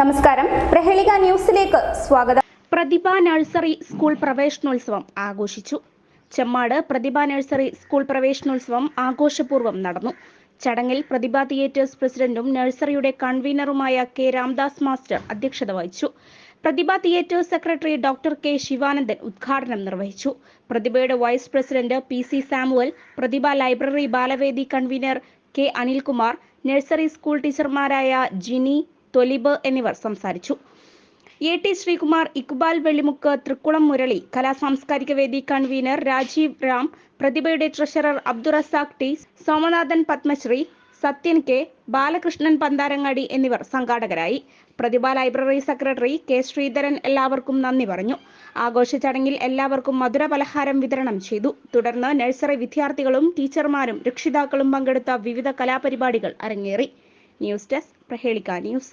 നമസ്കാരം. പ്രഹേളിക ന്യൂസിലേക്ക് സ്വാഗതം. പ്രതിഭ നഴ്സറി സ്കൂൾ പ്രവേശനോത്സവം ആഘോഷിച്ചു. ചെമ്മാട് പ്രതിഭ നഴ്സറി സ്കൂൾ പ്രവേശനോത്സവം ആഘോഷപൂർവം നടന്നു. ചടങ്ങിൽ പ്രതിഭ തിയേറ്റേഴ്സ് പ്രസിഡന്റും നഴ്സറിയുടെ കൺവീനറുമായ കെ രാംദാസ് മാസ്റ്റർ അധ്യക്ഷത വഹിച്ചു. Prathibha theatres secretary doctor K Sivanandan ഉദ്ഘാടനം നിർവഹിച്ചു. പ്രതിഭയുടെ vice president P C Samuel Prathibha library Balavedi convenor K Anilkumar nursery school ടീച്ചർമാരായ Jini Tholib എന്നിവർ സംസാരിച്ചു. എ ടി ശ്രീകുമാർ ഇക്ബാൽ വെള്ളിമുക്ക് തൃക്കുളം മുരളി കലാസാംസ്കാരിക വേദി convener Rajeev Ram പ്രതിഭയുടെ treasurer Abdurazak T Somanathan Padmashree Sathyan K Balakrishnan Pantharangadi എന്നിവർ സംഘാടകരായി. Prathibha library secretary K Sreedharan എല്ലാവർക്കും നന്ദി പറഞ്ഞു. ആഘോഷ ചടങ്ങിൽ എല്ലാവർക്കും മധുര പലഹാരം വിതരണം ചെയ്തു. തുടർന്ന് നഴ്സറി വിദ്യാർത്ഥികളും ടീച്ചർമാരും രക്ഷിതാക്കളും പങ്കെടുത്ത വിവിധ കലാപരിപാടികൾ അരങ്ങേറി. News desk Prahelika news.